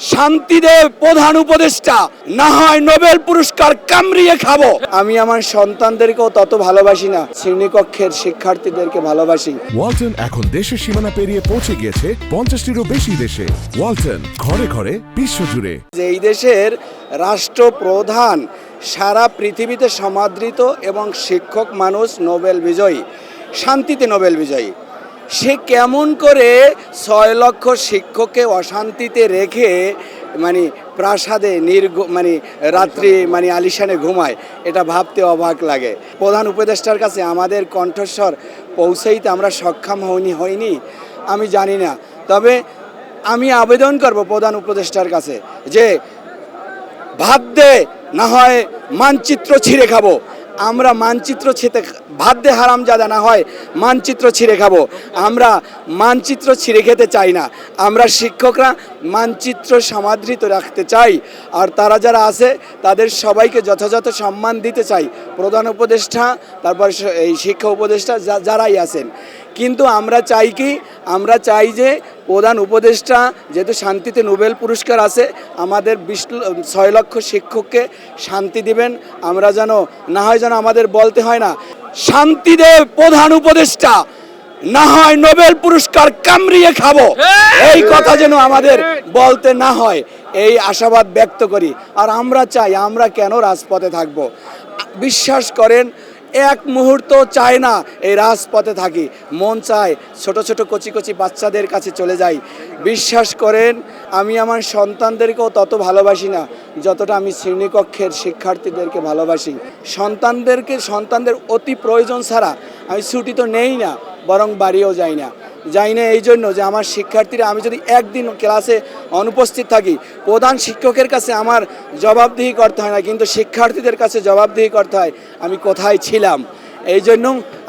শান্তিদেব প্রধান উপদেষ্টা না হয় নোবেল পুরস্কার কামড়িয়ে খাব। আমি আমার সন্তানদেরকেও তত ভালোবাসি না শ্রেণীকক্ষের শিক্ষার্থীদেরকে ভালোবাসি। ওয়ালটন এখন দেশের সীমানা পেরিয়ে পৌঁছে গিয়েছে পঞ্চাশটিরও বেশি দেশে। ওয়ালটন ঘরে ঘরে বিশ্বজুড়ে। যে এই দেশের রাষ্ট্রপ্রধান সারা পৃথিবীতে সমাদৃত এবং শিক্ষক মানুষ নোবেল বিজয়ী শান্তিতে নোবেল বিজয়ী। সে কেমন করে ছয় লক্ষ শিক্ষককে অশান্তিতে রেখে মানে প্রাসাদে নির্গ মানে রাত্রি মানে আলিশানে ঘুমায়, এটা ভাবতে অবাক লাগে। প্রধান উপদেষ্টার কাছে আমাদের কণ্ঠস্বর পৌঁছেইতে আমরা সক্ষম হইনি হইনি, আমি জানি না। তবে আমি আবেদন করব প্রধান উপদেষ্টার কাছে যে দে না হয় মানচিত্র ছিঁড়ে খাব। আমরা মানচিত্র ছেতে ভাদ্যে হারাম যাদা না হয় মানচিত্র ছিঁড়ে খাব। আমরা মানচিত্র ছিঁড়ে খেতে চাই না। আমরা শিক্ষকরা মানচিত্র সমাদৃত রাখতে চাই। আর তারা যারা আছে, তাদের সবাইকে যথাযথ সম্মান দিতে চাই। প্রধান উপদেষ্টা, তারপর এই শিক্ষা উপদেষ্টা যারাই আছেন। কিন্তু আমরা চাই কি? আমরা চাই যে প্রধান উপদেষ্টা যেহেতু শান্তিতে নোবেল পুরস্কার আছে আমাদের বিশ ছয় লক্ষ শিক্ষককে শান্তি দিবেন। আমরা যেন না হয় যেন আমাদের বলতে হয় না শান্তিদেব প্রধান উপদেষ্টা না হয় নোবেল পুরস্কার কামড়িয়ে খাব। এই! কথা যেন আমাদের বলতে না হয় এই আশাবাদ ব্যক্ত করি। আর আমরা চাই আমরা কেন রাজপথে থাকব? বিশ্বাস করেন এক মুহূর্ত চায় না এই রাজপথে থাকি। মন চায় ছোট ছোট কচি কচি বাচ্চাদের কাছে চলে যাই। বিশ্বাস করেন, আমি আমার সন্তানদেরকেও তত ভালোবাসি না, যতটা আমি শ্রেণীকক্ষের শিক্ষার্থীদেরকে ভালোবাসি। সন্তানদেরকে, সন্তানদের অতি প্রয়োজন ছাড়া আমি ছুটি তো নেই না। বরং বাড়িও যাই না। যাই না এই জন্য যে আমার শিক্ষার্থীরা, আমি যদি একদিন ক্লাসে অনুপস্থিত থাকি, প্রধান শিক্ষকের কাছে আমার জবাবদিহি করতে হয় না, কিন্তু শিক্ষার্থীদের কাছে জবাবদিহি করতে হয়, আমি কোথায় ছিলাম? এই জন্য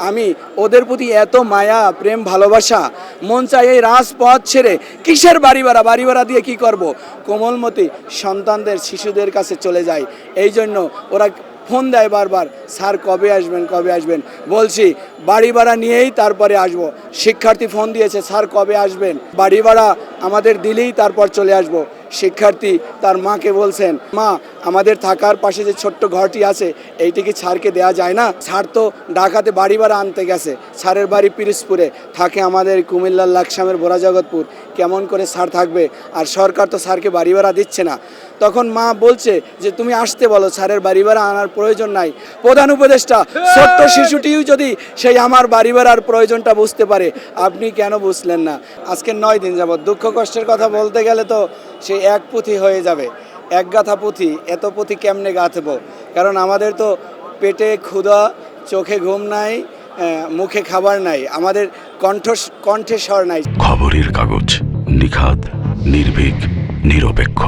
আমি ওদের প্রতি এত মায়া, প্রেম, ভালোবাসা, মন চাই এই রাজপথ ছেড়ে কিসের বাড়ি ভাড়া? বাড়ি ভাড়া দিয়ে কী করব? কোমলমতি সন্তানদের, শিশুদের কাছে চলে যায় এই জন্য ওরা ফোন দেয় বারবার, স্যার, কবে আসবেন কবে আসবেন? বলছি, বাড়ি ভাড়া নিয়েই তারপরে আসব। শিক্ষার্থী ফোন দিয়েছে, স্যার, কবে আসবেন? বাড়ি ভাড়া আমাদের দিলেই তারপর চলে আসব। শিক্ষার্থী তার মাকে বলছেন মা আমাদের থাকার পাশে যে ছোট্ট ঘরটি আছে এইটি কি স্যারকে দেওয়া যায় না? ছাড় তো ঢাকাতে বাড়ি ভাড়া আনতে গেছে। স্যারের বাড়ি পিরিসপুরে। থাকে আমাদের কুমিল্লার লাকসামের বোরাজগৎপুর কেমন করে স্যার থাকবে? আর সরকার তো স্যারকে বাড়ি ভাড়া দিচ্ছে না। তখন মা বলছে যে তুমি আসতে বলো স্যারের বাড়ি ভাড়া আনার প্রয়োজন নাই। প্রধান উপদেষ্টা ছোট্ট শিশুটিও যদি সেই আমার বাড়ি ভাড়ার প্রয়োজনটা বুঝতে পারে আপনি কেন বুঝলেন না? আজকে নয় দিন যাবত দুঃখ কষ্টের কথা বলতে গেলে তো সে এক পুঁথি হয়ে যাবে। এক গাথা পুঁথি, এত পুঁথি কেমনে গাঁথব? কারণ আমাদের তো পেটে ক্ষুধা, চোখে ঘুম নাই মুখে খাবার নাই, আমাদের কণ্ঠ, কণ্ঠে স্বর নাই। খবরের কাগজ নিখাত নির্ভীক, নিরপেক্ষ।